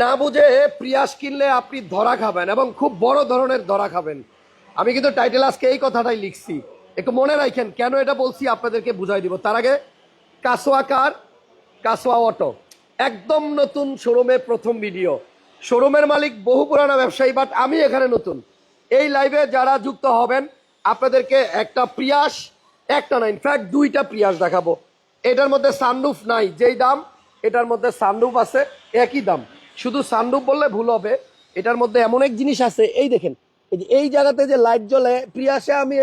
না বুঝে প্রিয়াস কিনলে আপনি ধরা খাবেন এবং খুব বড় ধরনের ধরা খাবেন। আমি কিন্তু টাইটেল আজকে এই কথাটাই লিখছি। একটু মনে রাখেন, কেন এটা বলছি আপনাদেরকে বুঝাই দিব। তার আগে, কাসোয়া কার? কাসোয়া অটো। একদম নতুন শোরুমে প্রথম ভিডিও। শোরুমের মালিক বহু পুরানো ব্যবসায়ী বাট আমি এখানে নতুন। এই লাইভে যারা যুক্ত হবেন, আপনাদেরকে একটা প্রিয়াস, একটা না ইনফ্যাক্ট দুইটা প্রিয়াস দেখাবো। এটার মধ্যে সানরুফ নাই, যেই দাম, এটার মধ্যে সানরুফ আছে, একই দাম। শুধু সানরুফ বললে ভুল হবে, এটার মধ্যে এমন এক জিনিস আছে, এই দেখেন, এই যে এই জায়গাতে যে লাইট জ্বলে, প্রিয়াসে আমি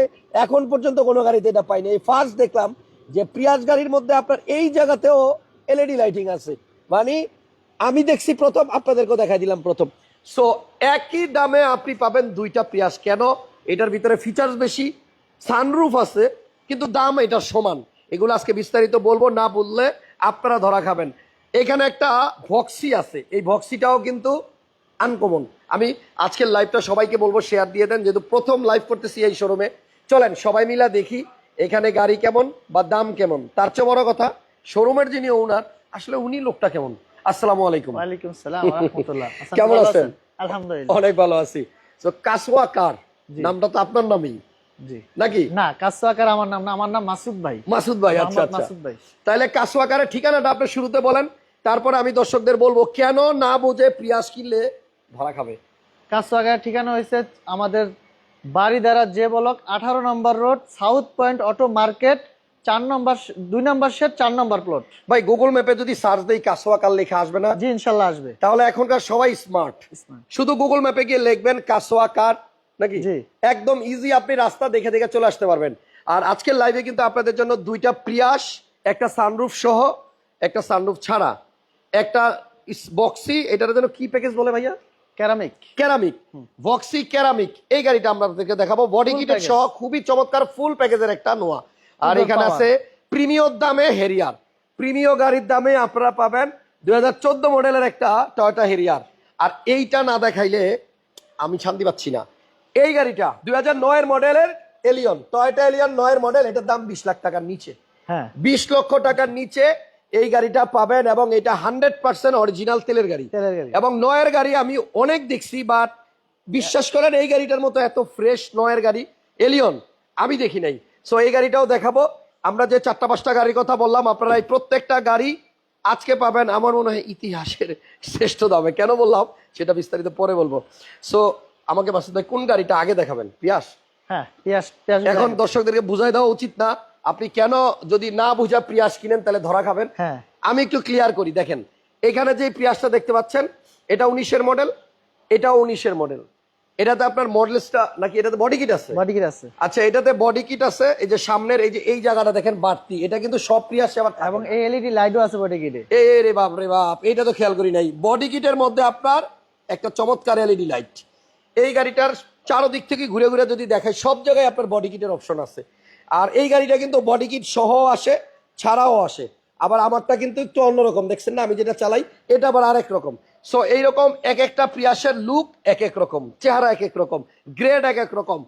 এখন পর্যন্ত কোনো গাড়িতে এটা পাইনি। এই ফার্স্ট দেখলাম যে প্রিয়াস গাড়ির মধ্যে আপনার এই জায়গাতেও এলইডি লাইটিং আছে। মানে আমি দেখছি প্রথম, আপনাদেরকেও দেখাই দিলাম প্রথম। সো একই দামে আপনি পাবেন দুইটা প্রিয়াস। কেন? এটার ভিতরে ফিচার্স বেশি সানরুফ আছে, কিন্তু দাম এটা সমান। এগুলো আজকে বিস্তারিত বলব, না বললে আপনারা ধরা খাবেন। এখানে একটা ভক্সি আছে। এই ভক্সিটাও কিন্তু আনকমন আমি আজকের লাইভটা সবাইকে বলব শেয়ার দিয়ে দেন যেহেতু প্রথম লাইভ করতেছি এই শোরুমে চলেন সবাই মিলা দেখি এখানে গাড়ি কেমন বা দাম কেমন। তার চেয়ে বড় কথা শোরুমের যিনি ওনার আসলে উনি লোকটা কেমন? আসসালামু আলাইকুম। ওয়ালাইকুম সালাম রাহমাতুল্লাহ কেমন আছেন? আলহামদুলিল্লাহ। অনেক ভালো আছি। তো কাসওয়া কার নামটা তো আপনার নামই। জি। নাকি? না কাসওয়াকার আমার নাম না আমার নাম মাসুদ ভাই। মাসুদ ভাই আচ্ছা আচ্ছা। মাসুদ ভাই। তাহলে কাসওয়াকারের ঠিকানাটা আপনি শুরুতে বলেন। তারপরে আমি দর্শকদের বলব কেন না বুঝে প্রিয়াস কিনলে ধরা খাবে? কাসওয়াকার ঠিকানা হয়েছে আমাদের বাড়ি দ্বারা যে বলক আঠারো নম্বর road south point auto market চার নম্বর দুই নম্বর শেড চার নম্বর প্লট। ভাই গুগল ম্যাপে যদি সার্চ দেই কাসওয়াকার লেখা আসবে না? জি ইনশাল্লাহ আসবে। তাহলে এখনকার সবাই স্মার্ট শুধু গুগল ম্যাপে গিয়ে লিখবেন কাসওয়াকার নাকি? জি। একদম ইজি আপনি রাস্তা দেখে দেখে চলে আসতে পারবেন। আর আজকের লাইভে কিন্তু আপনাদের জন্য দুইটা প্রিয়াস একটা সানরুফ সহ একটা সানরুফ ছাড়া। একটা বক্সি এটার জন্য কি প্যাকেজ বলে ভাইয়া? ক্যারামিক কেরামিক বক্সি কেরামিক এই গাড়িটা আমরা আপনাদেরকে দেখাবো। বডি কিটের সহ খুবই চমৎকার ফুল প্যাকেজের একটা নোয়া। আর এখানে আছে প্রিমিয়র দামে হেরিয়ার প্রিমিয় গাড়ির দামে আপনারা পাবেন দুই হাজার চোদ্দ মডেলের একটা টয়টা হেরিয়ার আর এইটা না দেখাইলে আমি শান্তি পাচ্ছি না। এই গাড়িটা দুই হাজার নয়ের মডেলের এলিয়ন টয়টা এলিয়ন নয়ের মডেল। এটার দাম বিশ লাখ টাকার নিচে। হ্যাঁ। বিশ লক্ষ টাকার নিচে এই গাড়িটা পাবেন এবং এটা হান্ড্রেড পার্সেন্ট অরিজিনাল তেলের গাড়ি। তেলের গাড়ি। এবং নয়ের গাড়ি আমি অনেক দেখছি বাট বিশ্বাস করেন এই গাড়িটার মতো এত ফ্রেশ নয়ের গাড়ি এলিয়ন আমি দেখি নাই। সো এই গাড়িটাও দেখাবো। আমরা যে চারটা পাঁচটা গাড়ির কথা বললাম আপনারা এই প্রত্যেকটা গাড়ি আজকে পাবেন। আমার মনে হয় ইতিহাসের শ্রেষ্ঠ দামে। কেন বললাম? সেটা বিস্তারিত পরে বলব। সো আমাকে মাসুদ ভাই কোন গাড়িটা আগে দেখাবেন? পিয়াস? হ্যাঁ পিয়াস এখন দর্শকদেরকে বুঝাই দেওয়া উচিত না। আপনি কেন যদি না বুঝা পিয়াস কিনেন তাহলে ধরা খাবেন। হ্যাঁ। আমি একটু ক্লিয়ার করি দেখেন। এখানে যে পিয়াসটা দেখতে পাচ্ছেন এটা উনিশের মডেল এটাও উনিশের মডেল এটাতে আপনার মডেলসটা নাকি এটাতে বডি কিট আছে? বডি কিট আছে। আচ্ছা এটাতে বডি কিট আছে এই যে সামনের এই যে এই জায়গাটা দেখেন বাড়তি। এটা কিন্তু সব পিয়াসে আবার এবং এই এলইডি লাইটও আছে বডি কিটে এ। রে বাপ রে বাপ এটা তো খেয়াল করি নাই। বডি কিটের মধ্যে আপনার একটা চমৎকার এলইডি লাইট এই গাড়িটার চারোদিক থেকে ঘুরে ঘুরে যদি দেখায় সব জায়গায় আপনার বডি কিটের অপশন আছে। আর এই গাড়িটা কিন্তু বডি কিট সহ আসে, ছাড়াও আসে। আবার আমারটা কিন্তু একটু অন্যরকম, দেখছেন না? আমি যেটা চালাই, এটা আবার আরেক রকম। সো এইরকম এক একটা প্রিয়াসের লুক এক এক রকম, চেহারা এক এক রকম গ্রেড এক এক রকম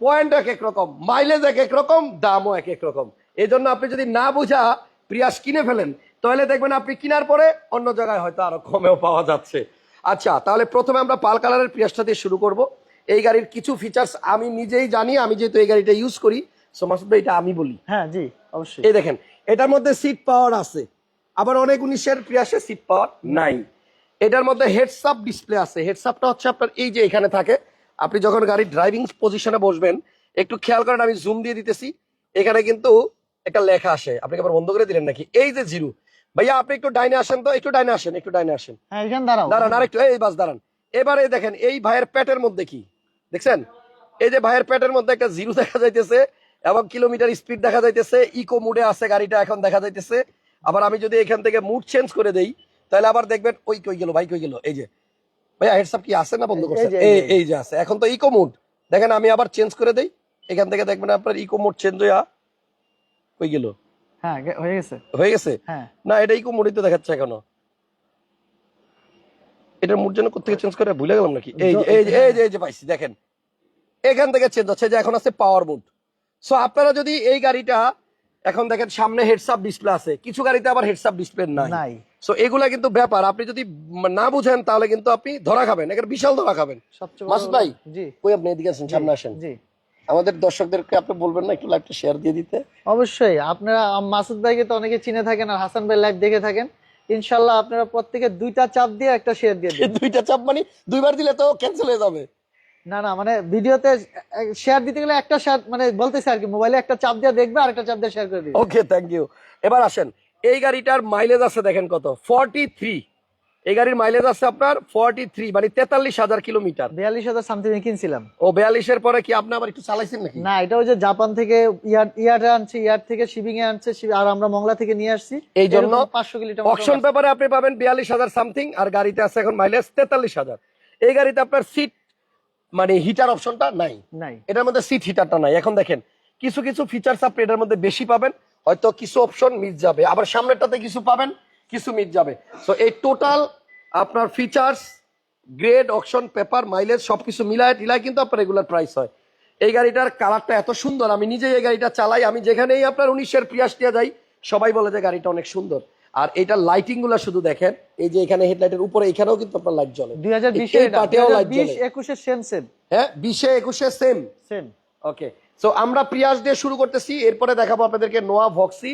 পয়েন্ট এক এক রকম মাইলেজ এক এক রকম, দামও এক এক রকম। এই জন্য আপনি যদি না বুঝা প্রিয়াস কিনে ফেলেন, তাহলে দেখবেন আপনি কেনার পরে অন্য জায়গায় হয়তো আরও কমেও পাওয়া যাচ্ছে। আচ্ছা তাহলে প্রথমে আমরা পাল কালারের প্রিয়াসটা দিয়ে শুরু করব। এই গাড়ির কিছু ফিচার্স আমি নিজেই জানি, আমি যেহেতু এই গাড়িটা ইউজ করি সো মাসুদ ভাই এটা আমি বলি। হ্যাঁ জি অবশ্যই। এই দেখেন এটার মধ্যে সিট পাওয়ার আছে। আবার অনেক উনিশের প্রিয়াসে সিট পাওয়ার নাই। এটার মধ্যে হেডস আপ ডিসপ্লে আছে। হেডস আপটা হচ্ছে আপনার এই যে এখানে থাকে। আপনি যখন গাড়ির ড্রাইভিং পজিশনে বসবেন একটু খেয়াল করেন আমি জুম দিয়ে দিতেছি। এখানে কিন্তু একটা লেখা আসে। আপনি আবার বন্ধ করে দিলেন নাকি? এই যে জিরো। ভাইয়া আপনি একটু ডাইনে আসেন তো? একটু ডাইনে আসেন একটু ডাইনে আসেন। হ্যাঁ দাঁড়ান আরেকটু এই বাস দাঁড়ান। এবারে দেখেন এই ভাইয়ের পেটের মধ্যে কি? দেখছেন? এই যে ভাইয়ের পেটের মধ্যে একটা জিরো দেখা যাইতেছে। এবং কিলোমিটার স্পিড দেখা যাইতেছে ইকো মুডে আছে গাড়িটা এখন দেখা যাইতেছে। আবার আমি যদি এখান থেকে মুড চেঞ্জ করে দেই তাহলে আবার দেখবেন ওই কই গেল ভাই কই গেল এই যে। ভাইয়া হেডসআপ কি আছে না বন্ধ করছে? এই এই যে। আছে। এখন তো ইকো মুড দেখেন আমি আবার চেঞ্জ করে দেই। এখান থেকে দেখবেন আপনার ইকো মুড চেঞ্জ হইয়া কই গেল? হ্যাঁ হয়ে গেছে। হয়ে গেছে? হ্যাঁ। না এটা ইকো মুডই তো দেখাচ্ছে এখনও। এটার মুড যেন কোথেকে চেঞ্জ করে ভুলে গেলাম নাকি? এই যে এই যে এই এই যে পাইছি দেখেন। এখান থেকে চেঞ্জ হচ্ছে যে এখন আছে পাওয়ার মুড সো আপনারা যদি এই গাড়িটা এখন দেখেন সামনে হেডসআপ ডিসপ্লে আছে। কিছু গাড়িতে আবার হেডসআপ ডিসপ্লে নাই। নাই। সো এগুলা কিন্তু ব্যাপার। আপনি যদি না বুঝেন তাহলে কিন্তু আপনি ধরা খাবেন। এখানে বিশাল ধরা খাবেন। মাসুদ ভাই জি। কই আপনি এদিকে আসেন সামনে আসেন। জি। আমাদের দর্শকদেরকে আপনি বলবেন না একটু লাইভটা শেয়ার দিয়ে দিতে। অবশ্যই। আপনারা মাসুদ ভাইকে তো অনেকে চিনে থাকেন আর হাসান ভাই লাইভ দেখে থাকেন। ইনশাল্লাহ আপনারা প্রত্যেকে দুইটা চাপ দিয়ে একটা শেয়ার দিয়ে দিন। দুইটা চাপ মানে দুইবার দিলে তো ক্যান্সেল হয়ে যাবে। না না মানে ভিডিওতে শেয়ার দিতে গেলে একটা শেয়ার মানে বলতেছে আর কি মোবাইলে একটা চাপ দিয়ে দেখবে আর একটা চাপ দিয়ে শেয়ার করে দিবে। ওকে থ্যাংক ইউ এবার আসেন এই গাড়িটার মাইলেজ আছে দেখেন কত ফর্টি থ্রি এই গাড়ির মাইলেজ আছে আপনার ফর্টি থ্রি মানে তেতাল্লিশ হাজার কিলোমিটার। বিয়াল্লিশ হাজার সামথিং কিনছিলাম। ও বিয়াল্লিশের পরে কি আপনি আবার একটু চালাইছেন নাকি? না এটা ওই যে জাপান থেকে ইয়ার ইয়ারে আনছে ইয়ার থেকে শিপিং এ আনছে আর আমরা মংলা থেকে নিয়ে আসছি। এই জন্য পাঁচশো কিলোমিটার অকশন পেপারে আপনি পাবেন বিয়াল্লিশ হাজার সামথিং আর গাড়িতে আছে এখন মাইলেজ তেতাল্লিশ হাজার। এই গাড়িতে আপনার সিট মানে হিটার অপশনটা নাই। নাই। এটার মধ্যে সিট হিটারটা নাই। এখন দেখেন কিছু কিছু ফিচার্স আপনি এটার মধ্যে বেশি পাবেন হয়তো কিছু অপশন মিস যাবে। আবার সামনেরটাতে কিছু পাবেন কিছু মিস যাবে। সো এই টোটাল আপনার features grade option paper mileage সবকিছু মিলায় টিলায় কিন্তু আপনার রেগুলার প্রাইস হয়। এই গাড়িটার কালারটা এত সুন্দর আমি নিজেই এই গাড়িটা চালাই। আমি যেখানেই আপনার উনিশের প্রিয়াসটিয়া যাই সবাই বলে যে গাড়িটা অনেক সুন্দর। আর এটা লাইটিংগুলা শুধু দেখেন এই যে এখানে হেডলাইটের উপরে এখানেও কিন্তু আপনার লাইট জ্বলে। দুই হাজার এই বিশে লাইট জ্বলে। একুশে সেম সেম হ্যাঁ বিশে একুশে সেম সেম ওকে সো আমরা প্রিয়াস দিয়ে শুরু করতেছি এরপরে দেখাবো আপনাদেরকে নোয়া ভক্সি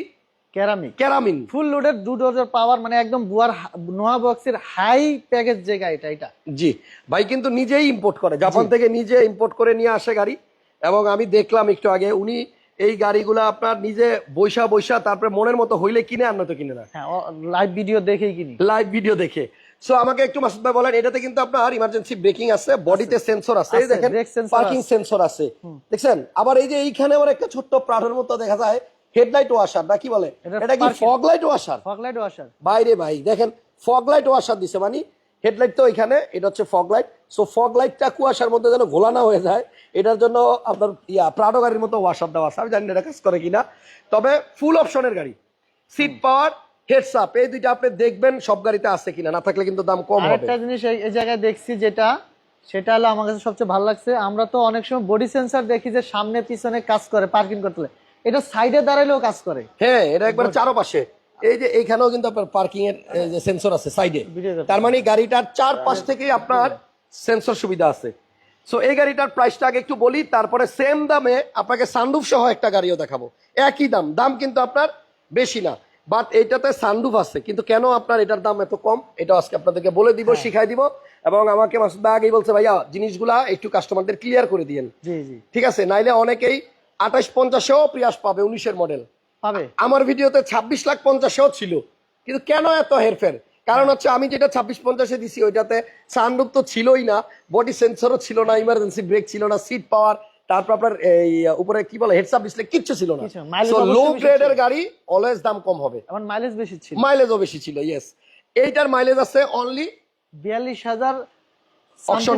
কেরামিক ক্যারামিন ফুল লোডের দু ডোজের পাওয়ার মানে একদম বুয়ার নোয়া বক্সের হাই প্যাকেজ যে গাড়িটা এটা। জি ভাই কিন্তু নিজেই ইম্পোর্ট করে জাপান থেকে নিজে ইম্পোর্ট করে নিয়ে আসে গাড়ি। এবং আমি দেখলাম একটু আগে উনি এই গাড়িগুলো আপনার নিজে বৈশা বৈশা তারপরে মনের মতো হইলে কিনে আর নয়তো কিনে না। হ্যাঁ লাইভ ভিডিও দেখেই কিনি। লাইভ ভিডিও দেখে। সো আমাকে একটু মাসুদ ভাই বলেন এটাতে কিন্তু আপনার ইমার্জেন্সি ব্রেকিং আছে বডিতে সেন্সর আছে। এই দেখেন পার্কিং সেন্সর আছে। দেখছেন? আবার এই যে এইখানে আবার একটা ছোট্ট প্রাণের মতো দেখা যায় হেডলাইট ওয়াশার না কি বলে? এটা এটা কি fog light washer fog light washer বাইরে ভাই দেখেন ফগ লাইট ওয়াশার দিছে মানে হেডলাইট তো এখানে এটা হচ্ছে ফগ লাইট সো ফগ লাইটটা কুয়াশার মধ্যে যেন ঘোলা না হয়ে যায় এটার জন্য আপনার ইয়া প্রাডো গাড়ির মতো ওয়াশার দেওয়া আছে। আমি জানি এটা কাজ করে কিনা। তবে ফুল অপশনের গাড়ি। সিট পাওয়ার হেডস আপ এই দুইটা আপনি দেখবেন সব গাড়িতে আছে কিনা। না থাকলে কিন্তু দাম কম হবে। আরেকটা জিনিস এই জায়গায় দেখছি যেটা সেটা হলো আমার কাছে সবচেয়ে ভালো লাগছে। আমরা তো অনেক সময় বডি সেন্সর দেখি যে সামনে পিছনে কাজ করে পার্কিং করতে। এটা সাইডে দাঁড়াইলেও কাজ করে। হ্যাঁ এটা একবার চারপাশে। এই যে এইখানেও কিন্তু আপনার পার্কিং এর যে সেন্সর আছে সাইডে তার মানে গাড়িটার চার পাশ থেকে আপনার সেন্সর সুবিধা আছে। সো এই গাড়িটার প্রাইসটা আগে একটু বলি তারপরে সেম দামে আপনাকে সানরুফ সহ একটা গাড়িও দেখাবো। একই দাম দাম কিন্তু আপনার বেশি না। বাট এইটাতে সানরুফ আছে কিন্তু কেন আপনার এটার দাম এত কম এটা আজকে আপনাদেরকে বলে দিব শিখাই দিব। এবং আমাকে মাসুদ ভাই আগেই বলছে ভাইয়া জিনিসগুলা একটু কাস্টমারদের ক্লিয়ার করে দিয়েন জি জি। ঠিক আছে? নাইলে অনেকেই আঠাশ পঞ্চাশেও প্রিয়াস পাবে উনিশের মডেল পাবে আমার ভিডিওতে ছাব্বিশ লাখ পঞ্চাশেও ছিল। কিন্তু কেন এত হেরফের? কারণ হচ্ছে আমি যেটা ছাব্বিশ পঞ্চাশে দিছি ওইটাতে সানরুপ তো ছিলই না বডি সেন্সরও ছিল না ইমার্জেন্সি ব্রেক ছিল না সিট পাওয়ার তারপর আপনার এই উপরে কি বলে হেডসাপ ডিসপ্লে কিচ্ছু ছিল না। লো গ্রেডের গাড়ি অলওয়েজ দাম কম হবে। আমার মাইলেজ বেশি ছিল। মাইলেজও বেশি ছিল ইয়েস এইটার মাইলেজ আছে অনলি বিয়াল্লিশ হাজার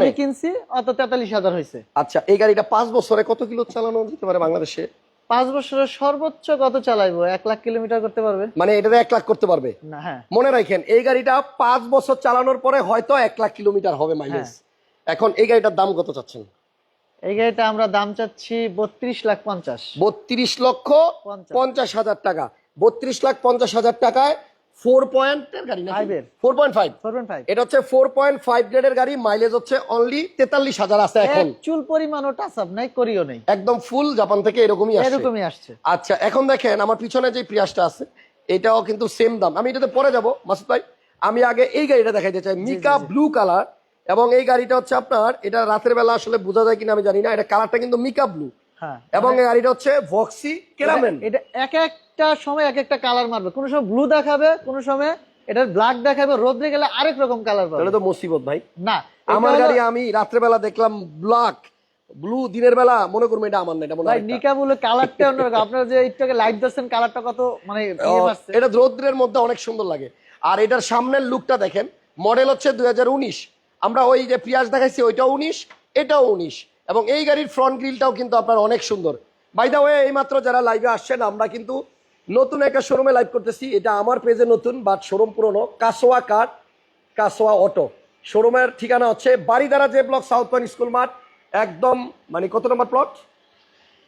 এ? কিনছি অত তেতাল্লিশ হাজার হয়েছে। আচ্ছা এই গাড়িটা পাঁচ বছরে কত কিলো চালানো যেতে পারে বাংলাদেশে? পাঁচ বছরের সর্বোচ্চ কত চালাইবো? এক লাখ কিলোমিটার করতে পারবে? মানে এটাতে এক লাখ করতে পারবে। না হ্যাঁ। মনে রাখেন এই গাড়িটা পাঁচ বছর চালানোর পরে হয়তো এক লাখ কিলোমিটার হবে মাইলেজ এখন এই গাড়িটার দাম কত চাচ্ছেন? এই গাড়িটা আমরা দাম চাচ্ছি বত্রিশ লাখ পঞ্চাশ। বত্রিশ লক্ষ পঞ্চাশ। পঞ্চাশ হাজার টাকা। বত্রিশ লাখ পঞ্চাশ হাজার টাকায় ফোর পয়েন্টের গাড়ি না four point five. Four point five. এটা হচ্ছে ফোর পয়েন্ট ফাইভ গ্রেডের গাড়ি মাইলেজ হচ্ছে অনলি তেতাল্লিশ হাজার আছে এখন। চুল পরিমাণও টাচ আপ নাই করিও নেই। একদম ফুল জাপান থেকে এরকমই আসছে। এরকমই আসছে। আচ্ছা এখন দেখেন আমার পিছনে যে প্রিয়াসটা আছে এটাও কিন্তু সেম দাম। আমি এটাতে পরে যাব মাসুদ ভাই। আমি আগে এই গাড়িটা দেখাইতে চাই মিকা ব্লু কালার এবং এই গাড়িটা হচ্ছে আপনার এটা রাতের বেলা আসলে বোঝা যায় কিনা আমি জানি না এটা কালারটা কিন্তু মিকা ব্লু এবং এই গাড়িটা হচ্ছে ভক্সি কেরামেন এটা এক একটা সময় এক একটা কালার মারবে। কোনো সময় ব্লু দেখাবে কোনো সময় এটার ব্ল্যাক দেখাবে রোদ্রে গেলে আরেক রকম কালার পাবে। তাহলে তো মুসিবত ভাই। না আমার গাড়ি আমি রাত্রে বেলা দেখলাম ব্ল্যাক ব্লু দিনের বেলা মনে করব এটা আমার না এটা মনে হয় নিকা বলে কালারটা অন্যরকম। আপনারা যে একটু লাইট দিচ্ছেন কালারটা কত মানে ইয়ে এটা রৌদ্রের মধ্যে অনেক সুন্দর লাগে। আর এটার সামনের লুকটা দেখেন মডেল হচ্ছে দুই হাজার উনিশ। আমরা ওই যে পিয়াজ দেখাইছি ওইটাও উনিশ এটাও উনিশ। এবং এই গাড়ির ফ্রন্ট গ্রিলটাও কিন্তু আপনার অনেক সুন্দর। বাই দা ওয়ে এইমাত্র যারা লাইভে আসছেন আমরা কিন্তু নতুন একটা শোরুমে লাইভ করতেছি। এটা আমার পেজে নতুন বাট শোরুম পুরনো। কাসোয়া কার? কাসোয়া অটো শোরুমের ঠিকানা হচ্ছে বাড়িদারা যে ব্লক সাউথ পয়েন্ট স্কুল মাঠ একদম মানে কত নম্বর প্লট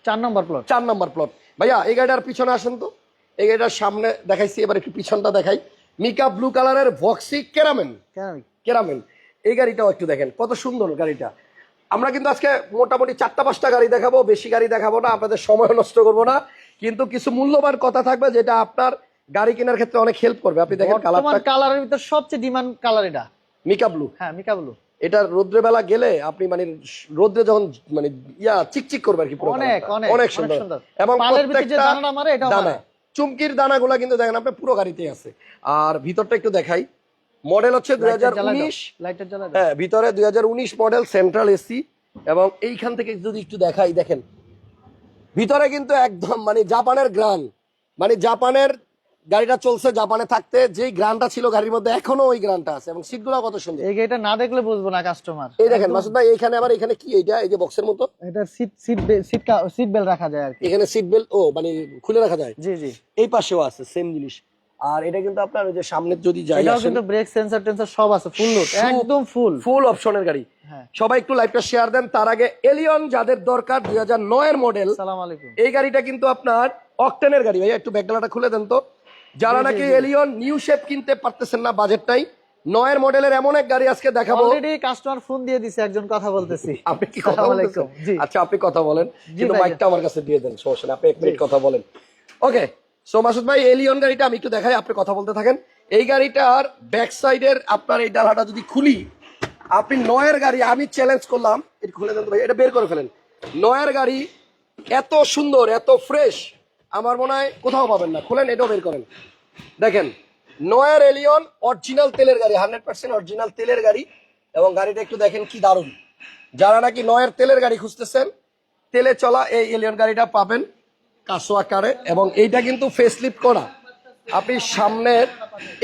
চার নম্বর প্লট চার নম্বর প্লট ভাইয়া এই গাড়িটার পিছনে আসেন তো। এই গাড়িটার সামনে দেখাইছি এবার একটু পিছনটা দেখাই। মিকা ব্লু কালারের ভক্সি কেরামেন কেরামেন এই গাড়িটাও একটু দেখেন কত সুন্দর গাড়িটা। আমরা কিন্তু আজকে মোটামুটি চারটা পাঁচটা গাড়ি দেখাবো বেশি গাড়ি দেখাবো না আপনাদের সময় নষ্ট করব না। কিন্তু কিছু মূল্যবান কথা থাকবে যেটা আপনার গাড়ি কেনার ক্ষেত্রে অনেক হেল্প করবে। আপনি দেখেন কালারটা কালারের ভিতর সবচেয়ে ডিমান্ড কালার এটা। মিকা ব্লু হ্যাঁ মিকা ব্লু এটা রোদ্রে বেলা গেলে আপনি মানে রোদ্রে যখন মানে ইয়া চিকচিক করবে আর কি অনেক, সুন্দর। এবং প্রত্যেকটা দানা। চুমকির দানাগুলা কিন্তু দেখেন আপনি পুরো গাড়িতে আছে। আর ভিতরটা একটু দেখাই। মডেল হচ্ছে দুই হাজার উনিশ। হ্যাঁ ভিতরে দুই হাজার উনিশ মডেল সেন্ট্রাল এসি এবং এইখান থেকে যদি একটু দেখাই দেখেন। ভিতরে কিন্তু একদম মানে জাপানের গ্রান। মানে জাপানের গাড়িটা চলছে জাপানে থাকতে যেই গ্রানটা ছিল গাড়ির মধ্যে এখনও ওই গ্রানটা আছে এবং সিটগুলো কত সুন্দর। এই গাড়িটা না দেখলে বুঝব না কাস্টমার এই দেখেন মাসুদ ভাই এখানে আবার এখানে কি এইটা? এই যে বক্সের মতো? এটা seat seat seat seat belt রাখা যায় আর এখানে সিট বেল্ট ও মানে খুলে রাখা যায়? জি জি। এই পাশেও আছে সেম জিনিস। আর এটা কিন্তু আপনার ওই যে সামনের যদি যাই এটাও কিন্তু ব্রেক সেন্সর টেন্সর সব আছে ফুল লোড একদম ফুল ফুল অপশনের গাড়ি। হ্যাঁ। সবাই একটু লাইভটা শেয়ার দেন। তার আগে এলিয়ন যাদের দরকার দুই হাজার নয়ের মডেল সালাম আলাইকুম। এই গাড়িটা কিন্তু আপনার অকটেনের গাড়ি। ভাইয়া একটু ব্যাকডালাটা খুলে দেন তো। যারা নাকি এলিয়ন নিউ শেপ কিনতে পারতেছেন না বাজেটটাই নয়ের মডেলের এমন এক গাড়ি আজকে দেখাবো। অলরেডি কাস্টমার ফোন দিয়ে দিছে একজন কথা বলতেছি। আপনি কি কথা বলতেছেন? জি। আচ্ছা আপনি কথা বলেন। কিন্তু। মাইকটা আমার কাছে দিয়ে দেন সমস্যা আপনি এক মিনিট কথা বলেন। ওকে সো মাসুদ ভাই এলিয়ন গাড়িটা আমি একটু দেখাই, আপনি কথা বলতে থাকেন। এই গাড়িটার ব্যাক সাইডের আপনার এই ডালাটা যদি খুলি, আপনি নয়ের গাড়ি আমি চ্যালেঞ্জ করলাম, এটা খুলে দেন ভাই, এটা বের করে ফেলেন। নয়ের গাড়ি এত সুন্দর, এত ফ্রেশ আমার মনে হয় কোথাও পাবেন না। খুলেন, এটাও বের করেন। দেখেন, নয়ের এলিয়ন অরিজিনাল তেলের গাড়ি হান্ড্রেড পার্সেন্ট অরিজিনাল তেলের গাড়ি, এবং গাড়িটা একটু দেখেন কি দারুণ। যারা নাকি নয়ের তেলের গাড়ি খুঁজতেছেন, তেলে চলা এই এলিয়ন গাড়িটা পাবেন। কাসো আকারে এবং এইটা কিন্তু ফেসলিপ করা। আপনি সামনের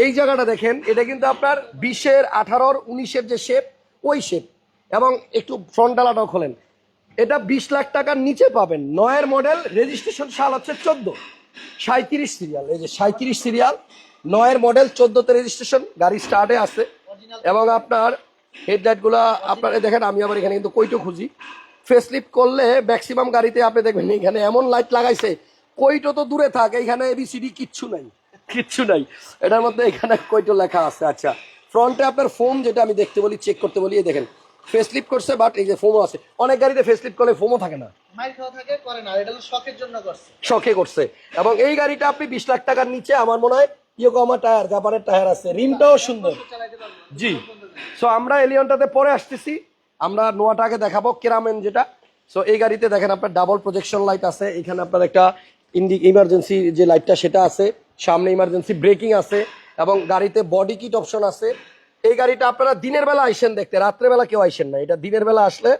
এই জায়গাটা দেখেন, এটা কিন্তু আপনার বিশের আঠারোর উনিশের যে শেপ ওই শেপ এবং একটু ফ্রন্ট ডালাটাও খোলেন। এটা বিশ লাখ টাকার নিচে পাবেন। নয়ের মডেল রেজিস্ট্রেশন সাল হচ্ছে চোদ্দ। সাঁত্রিশ সিরিয়াল এই যে সাঁত্রিশ সিরিয়াল নয়ের মডেল চোদ্দতে রেজিস্ট্রেশন গাড়ি স্টার্টে আছে। এবং আপনার হেডলাইটগুলা, আপনার দেখেন, আমি আবার এখানে কিন্তু কইটো খুঁজি। ফেসলিপ করলে ম্যাক্সিমাম গাড়িতে আপনি দেখবেন এখানে এমন লাইট লাগাইছে কইটো তো দূরে থাক এখানে এবিসিডি কিচ্ছু নাই। কিচ্ছু নাই। এটার মধ্যে এখানে কইটো লেখা আছে? আচ্ছা ফ্রন্টে আপনার ফোম যেটা আমি দেখতে বলি চেক করতে বলি এই দেখেন ফেসলিপ করছে বাট এই যে ফোমও আছে। অনেক গাড়িতে ফেসলিপ করলে ফোমও থাকে না। শখে করছে। এবং এই গাড়িটা আপনি বিশ লাখ টাকার নিচে আমার মনে হয় ইয়োকোমা টায়ার জাপানের টায়ার আছে। রিমটাও সুন্দর। জি। সো আমরা এলিয়নটাতে পরে আসতেছি। আমরা নোয়াটাকে দেখাবো কেরামেন যেটা। সো এই গাড়িতে দেখেন আপনার ডাবল প্রজেকশন লাইট আছে এখানে আপনার একটা ইন্ডি ইমার্জেন্সি যে লাইটটা সেটা আছে সামনে ইমার্জেন্সি ব্রেকিং আছে এবং গাড়িতে বডি কিট অপশন আছে। এই গাড়িটা আপনারা দিনের বেলা আইসেন দেখতে রাত্রে বেলা কেউ আইসেন না। এটা দিনের বেলা আসলে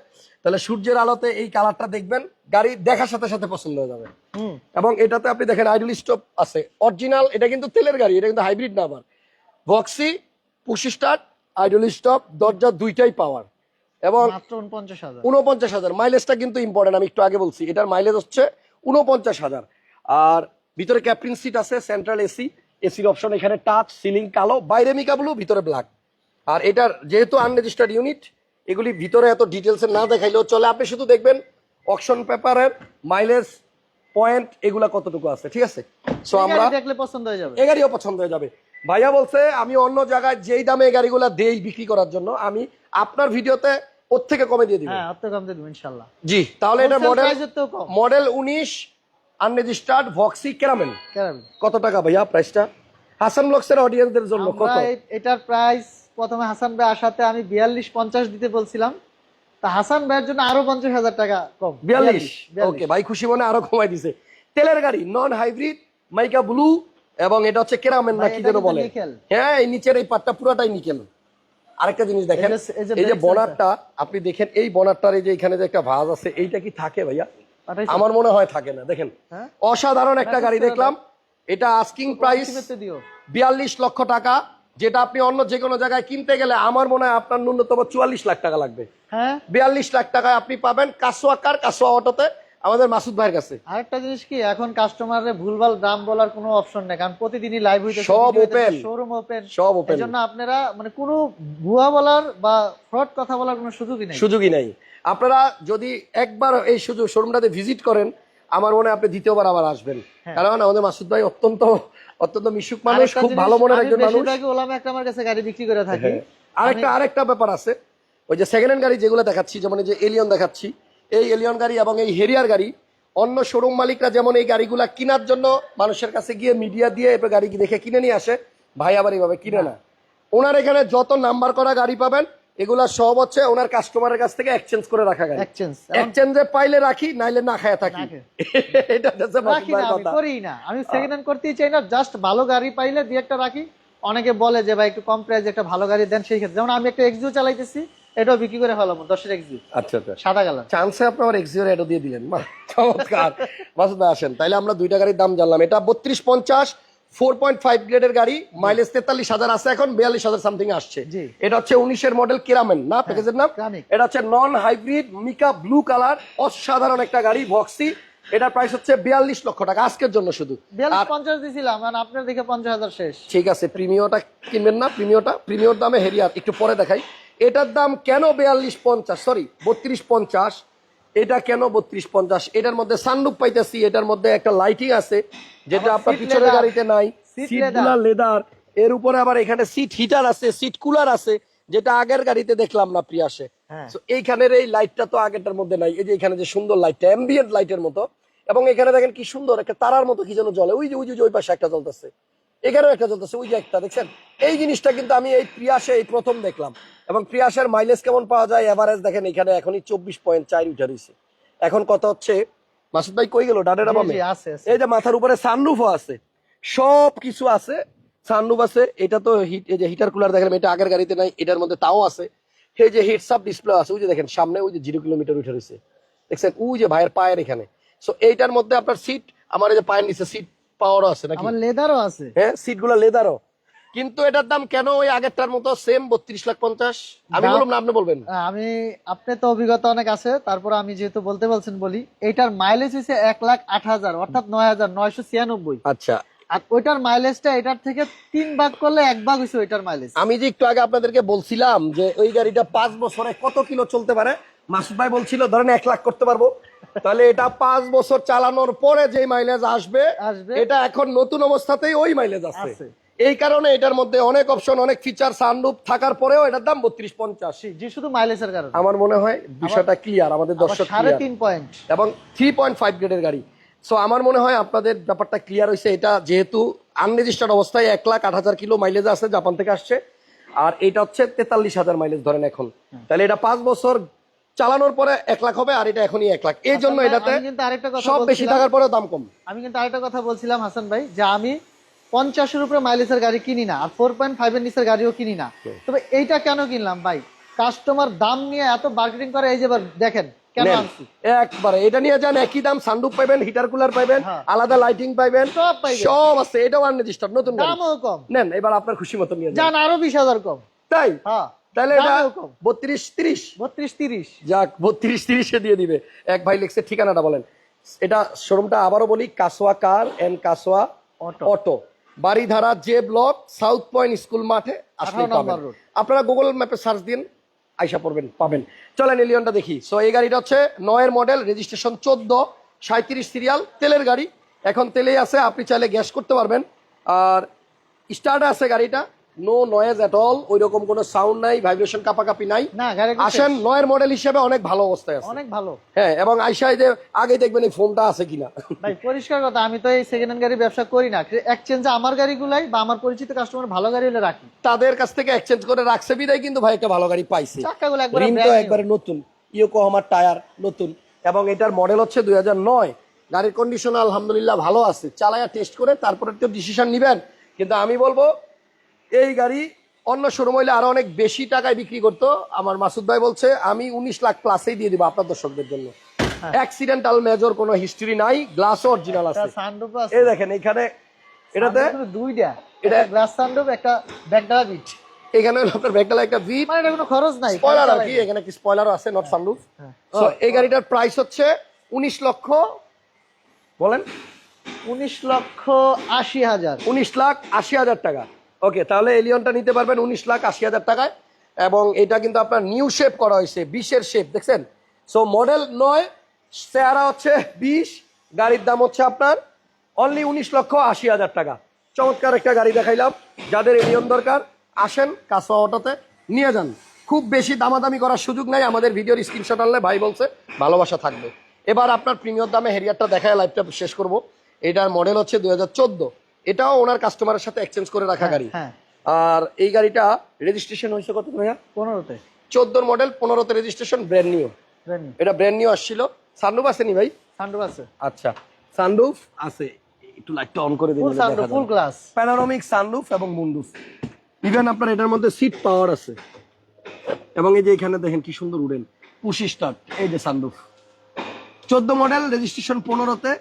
তাহলে সূর্যের আলোতে এই কালারটা দেখবেন গাড়ি দেখার সাথে সাথে পছন্দ হয়ে যাবে। এবং এটাতে আপনি দেখেন আইডল স্টপ আছে। অরিজিনাল এটা কিন্তু তেলের গাড়ি এটা কিন্তু হাইব্রিড না আবার boxy push start idle stop দরজা দুইটাই পাওয়ার এবং উনপঞ্চাশ হাজার। মাইলেজটা কিন্তু ইম্পর্টেন্ট আমি একটু আগে বলছি। এটার মাইলেজ হচ্ছে উনপঞ্চাশ হাজার। আর ভিতরে ক্যাপ্টেন সিট আছে সেন্ট্রাল এসি এসির অপশন এখানে টাচ সিলিং কালো বাইরে মিকা ব্লু ভিতরে ব্ল্যাক আর এটার যেহেতু আনরেজিস্টার্ড ইউনিট এগুলি ভিতরে এত ডিটেলসে না দেখাইলেও চলে। আপনি শুধু দেখবেন অকশন পেপারের মাইলেজ পয়েন্ট এগুলা কতটুকু আছে ঠিক আছে? সো আমরা দেখলে পছন্দ হয়ে যাবে। এ গাড়িও পছন্দ হয়ে যাবে। ভাইয়া বলছে আমি অন্য জায়গায় যেই দামে এই গাড়িগুলো দেই বিক্রি করার জন্য আমি আপনার ভিডিওতে ওর থেকে কমে দিয়ে হ্যাঁ অত কম দিয়ে দেবো ইনশাল্লাহ। জি তাহলে এটা মডেল। মডেল উনিশ আনরেজিস্টার্ড ভক্সি কেরামেন কেরামি কত টাকা ভাইয়া প্রাইসটা হাসান ব্লগসের অডিয়েন্সদের জন্য কত? এটার প্রাইস প্রথমে হাসান ভাই আসাতে আমি বিয়াল্লিশ পঞ্চাশ দিতে বলছিলাম। তা হাসান ভাইয়ের জন্য আরও পঞ্চাশ হাজার টাকা কম। বিয়াল্লিশ? বিয়াল্লিশ। ওকে ভাই খুশি মনে আরও কমাই দিছে। তেলের গাড়ি নন হাইব্রিড মাইকা ব্লু এবং এটা হচ্ছে কেরামেন না কি যেন বলে। হ্যাঁ এই নিচের এই পাটটা পুরোটাই নিকেল। আরেকটা জিনিস দেখেন এই যে- বনারটা আপনি দেখেন এই বনারটার এই যে এখানে যে একটা ভাঁজ আছে এইটা কি থাকে ভাইয়া? আমার মনে হয় থাকে না দেখেন। হ্যাঁ? অসাধারণ একটা গাড়ি দেখলাম এটা আস্কিং প্রাইস বিয়াল্লিশ লক্ষ টাকা যেটা আপনি অন্য যে কোনো জায়গায় কিনতে গেলে আমার মনে হয় আপনার ন্যূনতম চুয়াল্লিশ লাখ টাকা লাগবে। হ্যাঁ? বিয়াল্লিশ লাখ টাকায় আপনি পাবেন কাসোয়া কার? কাসোয়া অটোতে। আমাদের মাসুদ ভাইয়ের কাছে আরেকটা জিনিস কি এখন কাস্টমারের ভুলভাল দাম বলার কোনো অপশন নেই কারণ প্রতিদিনই লাইভ হইতে সব open। শোরুম ওপেন সব open। জন্য আপনারা মানে কোনো ভুয়া বলার বা ফ্রড কথা বলার কোনো সুযোগই নেই সুযোগই নাই আপনারা যদি একবার এই সুযোগ শোরুমটাতে ভিজিট করেন আমার মনে হয় আপনি দ্বিতীয়বার আবার আসবেন হ্যাঁ। কারণ আমাদের মাসুদ ভাই অত্যন্ত অত্যন্ত মিশুক মানুষ খুব ভালো মনের একজন মানুষ ওলামা একরামের কাছে গাড়ি বিক্রি করে থাকি হ্যাঁ। আরেকটা আরেকটা ব্যাপার আছে ওই যে সেকেন্ড হ্যান্ড গাড়ি যেগুলো দেখাচ্ছি যেমন এই যে এলিয়ন দেখাচ্ছি এই এলিয়ন গাড়ি এবং এই হেরিয়ার গাড়ি অন্য শোরুম মালিকরা যেমন এই গাড়িগুলা কেনার জন্য মানুষের কাছে গিয়ে মিডিয়া দিয়ে এবার গাড়ি দেখে কিনে নিয়ে আসে ভাই আবার এইভাবে কিনে না। ওনার এখানে যত নাম্বার করা গাড়ি পাবেন এগুলা সব হচ্ছে ওনার কাস্টমারের কাছ থেকে এক্সচেঞ্জ করে রাখা গাড়ি। এক্সচেঞ্জ এক্সচেঞ্জে পাইলে রাখি নাইলে না খায়া থাকি। এটা হচ্ছে রাখি না আমি করি না। আমি সেকেন্ড হ্যান্ড করতেই চাই না জাস্ট ভালো গাড়ি পাইলে দুই একটা রাখি। অনেকে বলে যে ভাই একটু কম প্রাইসে একটা ভালো গাড়ি দেন সেই ক্ষেত্রে। যেমন আমি একটা এক্সিও চালাইতেছি এটাও বিক্রি করে ফেলাম দশের এক্সিও আচ্ছা আচ্ছা। সাদা কালার। চান্সে আপনি আমার এক্সিওর এডও দিয়ে দিলেন। চমৎকার। মাসুদ ভাই আসেন। তাইলে আমরা দুইটা গাড়ির দাম জানলাম। এটা বত্রিশ পঞ্চাশ ফোর পয়েন্ট ফাইভ গ্রেডের গাড়ি মাইলেজ তেতাল্লিশ হাজার আছে এখন বিয়াল্লিশ হাজার সামথিং আসছে। এটা হচ্ছে উনিশের মডেল কেরামেন না? প্যাকেজের নাম? এটা হচ্ছে non hybrid mica blue colour অসাধারণ একটা গাড়ি ভক্সি এটার প্রাইস হচ্ছে বিয়াল্লিশ লক্ষ টাকা আজকের জন্য শুধু। পঞ্চাশ দিয়েছিলাম আর আপনার দেখে পঞ্চাশ হাজার শেষ। ঠিক আছে প্রিমিয়টা কিনবেন না প্রিমিয়টা প্রিমিয়র দামে হেরিয়ার একটু পরে দেখাই। এটার দাম কেন বিয়াল্লিশ পঞ্চাশ? সরি বত্রিশ পঞ্চাশ। এটা কেন বত্রিশ পঞ্চাশ? এটার মধ্যে সানরুপ পাইতেছি এটার মধ্যে একটা লাইটিং আছে যেটা আপনার পিছনের গাড়িতে নাই। লেদার এর উপরে আবার এখানে সিট হিটার আছে সিট কুলার আছে যেটা আগের গাড়িতে দেখলাম না প্রিয়াসে। হ্যাঁ। এইখানের এই লাইটটা তো আগেরটার মধ্যে নাই। এই যে এখানে যে সুন্দর লাইটটা অ্যাম্বিয়েন্ট লাইটের মতো। এবং এখানে দেখেন কি সুন্দর একটা তারার মতো কি যেন জ্বলে। ওই যে ওই যে ওই পাশে একটা জ্বলতেছে। এখানেও একটা জ্বলতেছে ওই যে একটা দেখছেন? এই জিনিসটা কিন্তু আমি এই প্রিয়াসে এই প্রথম দেখলাম। এবং প্রিয়াসের মাইলেজ কেমন পাওয়া যায়? এভারেজ দেখেন এখানে এখনই চব্বিশ পয়েন্ট চার উঠে রয়েছে এখন কত হচ্ছে? মাসুদ ভাই কই গেল? ডানের বামে? আছে। এই যে মাথার উপরে সানরুফও আছে। সব কিছু আছে। সানরুফ আছে এটা তো হিট এই যে হিটার কুলার দেখেন এটা আগের গাড়িতে নাই এটার মধ্যে তাও আছে। এই যে হিটস আপ ডিসপ্লে আছে ওই যে দেখেন সামনে ওই যে জিরো কিলোমিটার উঠে রয়েছে দেখছেন? ওই যে ভাইয়ের পায়ের এখানে। সো এইটার মধ্যে আপনার সিট আমার এই যে পায়ের নিচে সিট পাওয়ারও আছে নাকি? আমার লেদারও আছে। হ্যাঁ সিটগুলো লেদারও। কিন্তু এটার দাম কেন ওই আগেরটার মতো সেম বত্রিশ লাখ পঞ্চাশ? আমি বললাম না আপনি বলবেন। আমি আপনি তো অভিজ্ঞতা অনেক আছে তারপর আমি যেহেতু বলতে বলছেন বলি এটার মাইলেজ হচ্ছে এক লাখ আট হাজার অর্থাৎ নয় হাজার নয়শো ছিয়ানব্বই। আচ্ছা। আর ওইটার মাইলেজটা এটার থেকে তিন ভাগ করলে এক ভাগ হয়েছে ওইটার মাইলেজ আমি যে একটু আগে আপনাদেরকে বলছিলাম যে ওই গাড়িটা পাঁচ বছরে কত কিলো চলতে পারে? মাসুদ ভাই বলছিল ধরেন এক লাখ করতে পারব। তাহলে এটা পাঁচ বছর চালানোর পরে যে মাইলেজ আসবে। এটা এখন নতুন অবস্থাতেই ওই মাইলেজ আছে। আছে। এই কারণে এটার মধ্যে অনেক অপশন অনেক ফিচার সানরূপ থাকার পরেও এটার দাম বত্রিশ পঞ্চাশ। জি শুধু মাইলেজের কারণে। আমার মনে হয় বিষয়টা ক্লিয়ার আমাদের দর্শক সাড়ে তিন পয়েন্ট এবং থ্রি পয়েন্ট ফাইভ গ্রেডের গাড়ি। সো আমার মনে হয় আপনাদের ব্যাপারটা ক্লিয়ার হয়েছে এটা যেহেতু আনরেজিস্টার্ড অবস্থায় এক লাখ আট হাজার কিলো মাইলেজ আছে জাপান থেকে আসছে। আর এটা হচ্ছে তেতাল্লিশ হাজার মাইলেজ ধরেন এখন। তাহলে এটা পাঁচ বছর চালানোর পরে এক লাখ হবে আর এটা এখনই এক লাখ। এই জন্য এটাতে সব বেশি। থাকার পরেও দাম কম। আমি কিন্তু আরেকটা কথা বলছিলাম হাসান ভাই যে আমি পঞ্চাশের উপরে মাইলেজের গাড়ি কিনি না আর ফোর পয়েন্ট ফাইভ এর নিচের গাড়িও কিনি না। তবে এইটা কেন কিনলাম ভাই? কাস্টমার দাম নিয়ে এত মার্কেটিং করে এই যে দেখেন কেন আনছি? একবারে এটা নিয়ে যান একই দাম সানরুফ পাইবেন হিটার কুলার পাইবেন হ্যাঁ। আলাদা লাইটিং পাইবেন সব আছে এটাও আনরেজিস্টার্ড নতুন দামও কম। নেন এবার আপনার খুশি মতো নিয়ে যান যান আরও বিশ হাজার কম। তাই? হ্যাঁ। তাহলে এটা বত্রিশ তিরিশ। বত্রিশ তিরিশ। যাক বত্রিশ তিরিশে দিয়ে দিবে। এক ভাই লিখছে ঠিকানাটা বলেন। এটা শোরুমটা আবারও বলি কাসোয়া car and কাসোয়া auto. Baridhara J block South Point School মাঠে আসলে পাবেন। আপনারা গুগল ম্যাপে সার্চ দিন আইসা পড়বেন পাবেন। চলেন এলিয়নটা দেখি। সো এই গাড়িটা হচ্ছে নয়ের মডেল রেজিস্ট্রেশন চোদ্দ সাঁত্রিশ সিরিয়াল তেলের গাড়ি। এখন তেলেই আছে আপনি চাইলে গ্যাস করতে পারবেন। আর স্টার্ট আছে গাড়িটা। নো নয়েজ এট অল ওই রকম কোনো সাউন্ড নাই ভাইব্রেশন কাপাকাপি নাই। আসেন নয়ের মডেল হিসেবে অনেক ভালো অবস্থায় আছে। অনেক ভালো। হ্যাঁ এবং আইসাই যে আগে দেখবেন এই ফোনটা আছে কিনা। ভাই পরিষ্কার কথা আমি তো এই সেকেন্ড হ্যান্ড গাড়ি ব্যবসা করি না। এক্সচেঞ্জে আমার গাড়িগুলাই বা আমার পরিচিত কাস্টমার ভালো গাড়ি হলে রাখি। তাদের কাছ থেকে এক্সচেঞ্জ করে রাখছে বিদায় কিন্তু ভাই একটা ভালো গাড়ি পাইছে। চাক্কাগুলো একবার রিম তো একবারে নতুন ইয়োকো আমার টায়ার নতুন এবং এটার মডেল হচ্ছে দুই নয়। গাড়ির কন্ডিশন আলহামদুলিল্লাহ ভালো আছে। চালায়া টেস্ট করে তারপরে তো ডিসিশন নিবেন। কিন্তু আমি বলব এই গাড়ি অন্য শোরুম হইলে আরও অনেক বেশি টাকায় বিক্রি করতো। আমার মাসুদ ভাই বলছে আমি উনিশ লাখ প্লাসেই দিয়ে দিব আপনার দর্শকদের জন্য। অ্যাক্সিডেন্টাল মেজর কোনো হিস্ট্রি নাই গ্লাস অরিজিনাল আছে। এই দেখেন এখানে এটাতে দুইটা। এটা- গ্লাস সানরুফ একটা ব্যাকডালা বিট এখানে আপনার ব্যাকডালা একটা ভিপ মানে এটা কোনো খরচ নাই স্পয়লার আর কি এখানে কি স্পয়লারও আছে নট সানরুফ সো এই গাড়িটার প্রাইস হচ্ছে উনিশ লক্ষ বলেন। উনিশ লক্ষ আশি হাজার। উনিশ লাখ আশি হাজার টাকা। ওকে, তাহলে এলিয়নটা নিতে পারবেন উনিশ লাখ আশি হাজার টাকায়। এবং এটা কিন্তু আপনার নিউ শেপ করা হয়েছে, বিশের শেপ, দেখছেন? সো মডেল নয়, চেহারা হচ্ছে বিশ, গাড়ির দাম হচ্ছে আপনার অনলি উনিশ লক্ষ আশি হাজার টাকা। চমৎকার একটা গাড়ি দেখাইলাম, যাদের এলিয়ন দরকার, আসেন কাসোয়া অটোতে, নিয়ে যান। খুব বেশি দামাদামি করার সুযোগ নাই, আমাদের ভিডিওর স্ক্রিনশট আনলে ভাই বলছে, ভালোবাসা থাকবে। এবার আপনার প্রিমিয়র দামে হেরিয়ারটা দেখায় লাইভটা শেষ করব। এটার মডেল হচ্ছে দুই হাজার এটাও ওনার কাস্টমারের সাথে এক্সচেঞ্জ করে রাখা গাড়ি। হ্যাঁ। আর এই গাড়িটা রেজিস্ট্রেশন হয়েছে কত ভাইয়া? পনেরোতে। চোদ্দোর মডেল পনেরোতে রেজিস্ট্রেশন ব্র্যান্ড নিউ এটা ব্র্যান্ড নিউ আসছিল। সানরুফ আসেনি ভাই? সানরুফ আছে। আচ্ছা সানরুফ আছে। একটু লাইটটা অন করে দিন ফুল গ্লাস প্যানোরামিক সানরুফ এবং মুন্ডুফ ইভেন আপনার এটার মধ্যে সিট পাওয়ার আছে। এবং এই যে এখানে দেখেন কি সুন্দর উড়েন পুশি স্টার্ট এই যে সানরুফ চোদ্দ মডেল রেজিস্ট্রেশন পনেরোতে।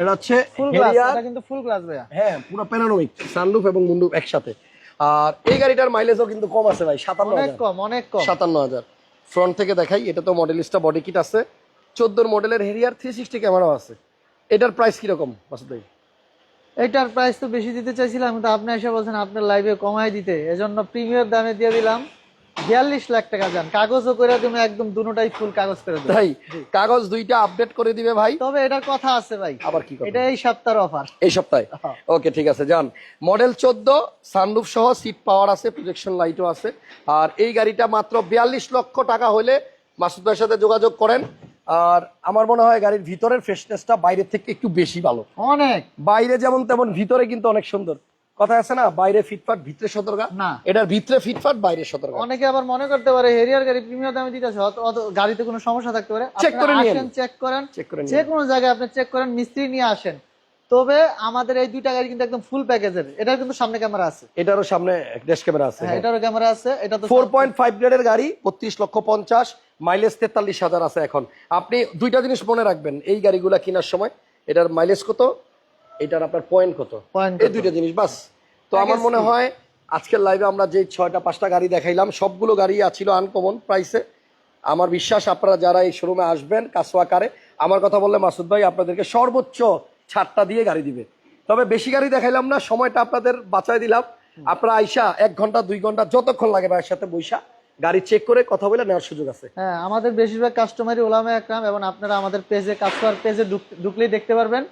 এটা হচ্ছে ফুল গ্লাস এটা কিন্তু ফুল গ্লাস ভাইয়া। হ্যাঁ পুরো প্যানোরামিক সানরুফ এবং মুন্ডুফ একসাথে। আর এই গাড়িটার মাইলেজও কিন্তু কম আছে ভাই সাতান্ন অনেক কম অনেক কম। সাতান্ন হাজার। ফ্রন্ট থেকে দেখাই এটা তো মডেলিস্টা বডি কিট আছে। চোদ্দোর মডেলের হেরিয়ার থ্রি সিক্সটি ক্যামেরাও আছে। এটার প্রাইস মাসুদ ভাই? এটার প্রাইস তো বেশি দিতে চাইছিলাম কিন্তু আপনি এসে বলছেন আপনার লাইভে কমাই দিতে। এজন্য প্রিমিয়ার দামে দিয়ে দিলাম। বিয়াল্লিশ লাখ টাকা যান। কাগজও করে তুমি একদম দুটাই ফুল কাগজ করে দেবো। কাগজ দুইটা আপডেট করে দিবে ভাই? তবে এটার কথা আছে ভাই। আবার কি এটা এই সপ্তাহের অফার এই সপ্তাহে? ওকে ঠিক আছে যান। মডেল চোদ্দ সানরুফ সহ সিট পাওয়ার আছে প্রজেকশন লাইটও আছে। আর এই গাড়িটা মাত্র বিয়াল্লিশ লক্ষ টাকা হলে মাসুদ ভাইয়ের সাথে যোগাযোগ করেন। আর আমার মনে হয় গাড়ির ভিতরের ফ্রেশনেসটা বাইরের থেকে একটু বেশি ভালো। অনেক। বাইরে যেমন তেমন ভিতরে কিন্তু অনেক সুন্দর। কথা আছে না বাইরে ফিটফাট ভিতরে সতর্কা? না। এটার ভিতরে ফিটফাট বাইরে সতর্কা। অনেকে আবার মনে করতে পারে হেরিয়ার গাড়ি দামে দিতেছে গাড়িতে কোনো সমস্যা থাকতে পারে? Check করে। আসেন চেক করেন। চেক করে যে কোনো জায়গায় আপনি চেক করেন মিস্ত্রি নিয়ে আসেন। তবে আমাদের এই দুইটা গাড়ি কিন্তু একদম ফুল প্যাকেজের এটার কিন্তু সামনে ক্যামেরা আছে। এটারও সামনে ড্যাশ ক্যামেরা আছে হ্যাঁ এটারও ক্যামেরা আছে। এটা তো ফোর পয়েন্ট ফাইভ গ্রেডের গাড়ি বত্রিশ লক্ষ পঞ্চাশ মাইলেজ তেতাল্লিশ হাজার আছে এখন। আপনি দুইটা জিনিস মনে রাখবেন এই গাড়িগুলা কেনার সময় এটার মাইলেজ কত? এটার আপনার পয়েন্ট কত? এই দুইটা জিনিস বাস। তো আমার মনে হয় আজকের লাইভে আমরা যে ছয়টা পাঁচটা গাড়ি দেখাইলাম সবগুলো গাড়ি আছিল আনকমন প্রাইসে আমার বিশ্বাস আপনারা যারা এই শোরুমে আসবেন কাসোয়াকারে আমার কথা বললে মাসুদ ভাই আপনাদেরকে সর্বোচ্চ ছাড়টা দিয়ে গাড়ি দিবে। তবে বেশি গাড়ি দেখাইলাম না সময়টা আপনাদের বাঁচাই দিলাম। আপনারা আইসা এক ঘণ্টা দুই ঘণ্টা যতক্ষণ লাগে ভাইয়ের সাথে বৈশা গাড়ি চেক করে কথা বলে নেওয়ার সুযোগ আছে। হ্যাঁ আমাদের বেশিরভাগ কাস্টমারই ওলামা একরাম এবং আপনারা আমাদের পেজে কাস্টমার পেজে ঢুকলেই দেখতে পারবেন।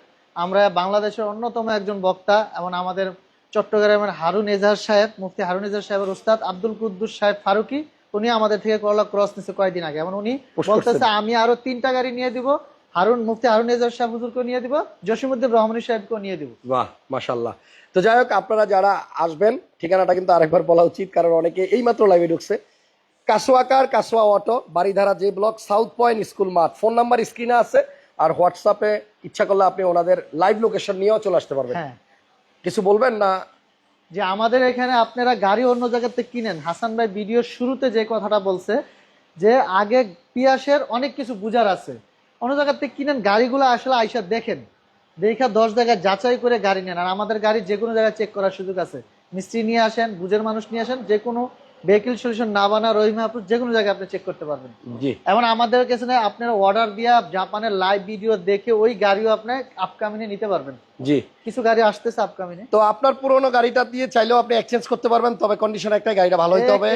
আমরা বাংলাদেশের অন্যতম একজন বক্তা এবং আমাদের চট্টগ্রামের হারুন এজাহার সাহেব মুফতি হারুন এজাহার সাহেবের উস্তাদ আব্দুল কুদ্দুস সাহেব ফারুকি উনি আমাদের থেকে করলা ক্রস নিচ্ছে কয়েকদিন আগে। এবং উনি বলতেছে আমি আরও তিনটা গাড়ি নিয়ে দিব হারুন মুফতি হারুন এজাহার সাহেব হুজুরকে নিয়ে দিব জসিমুদ্দিন রহমানী সাহেবকেও নিয়ে দিব। বাহ মাশাল্লাহ তো যাই হোক আপনারা যারা আসবেন ঠিকানাটা কিন্তু আরেকবার বলা উচিত কারণ অনেকে এইমাত্র লাইভে ঢুকছে। কাসোয়াকার কাসোয়া auto Baridhara J block South Point School মাঠ। ফোন নাম্বার স্ক্রিনে আছে। আর হোয়াটসঅ্যাপে ইচ্ছা করলে আপনি ওনাদের লাইভ লোকেশন নিয়েও চলে আসতে পারবেন। হ্যাঁ। কিছু বলবেন না? যে আমাদের এখানে আপনারা গাড়ি অন্য জায়গাতে কিনেন। হাসান ভাই ভিডিওর শুরুতে যে কথাটা বলছে যে আগে পিয়াসের অনেক কিছু বুঝার আছে। অন্য জায়গাতে কিনেন গাড়িগুলো আসলে আইসা দেখেন। দেখা দশ জায়গায় যাচাই করে গাড়ি নেন। আর আমাদের গাড়ি যে কোনো জায়গায় চেক করার সুযোগ আছে। মিস্ত্রি নিয়ে আসেন বুঝের মানুষ নিয়ে আসেন যে কোনো ভেহিকেল সলিউশন না বানা রহিমা আপনি যে কোনো জায়গায় আপনি চেক করতে পারবেন। জি। এমন আমাদের কাছে না আপনার অর্ডার দিয়া জাপানের লাইভ ভিডিও দেখে ওই গাড়িও আপনি আপকামিনে নিতে পারবেন। জি। কিছু গাড়ি আসতেছে আপকামিনে তো আপনার পুরনো গাড়িটা দিয়ে চাইলেও আপনি এক্সচেঞ্জ করতে পারবেন তবে কন্ডিশন একটা গাড়িটা ভালো হইতে হবে।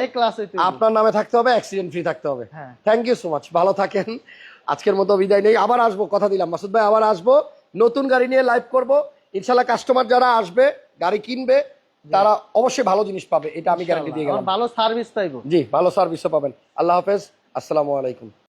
আপনার নামে থাকতে হবে অ্যাক্সিডেন্ট ফ্রি থাকতে হবে। হ্যাঁ। থ্যাংক ইউ সো মাচ ভালো থাকেন। আজকের মতো বিদায় নেই। আবার আসব কথা দিলাম। মাসুদ ভাই আবার আসব। নতুন গাড়ি নিয়ে লাইভ করব। ইনশাল্লাহ কাস্টমার যারা আসবে গাড়ি কিনবে তারা অবশ্যই ভালো জিনিস পাবে এটা আমি গ্যারান্টি দিয়ে গেলাম। ভালো সার্ভিস পাইবো জি ভালো সার্ভিসও পাবেন। আল্লাহ হাফেজ। আসসালামু আলাইকুম।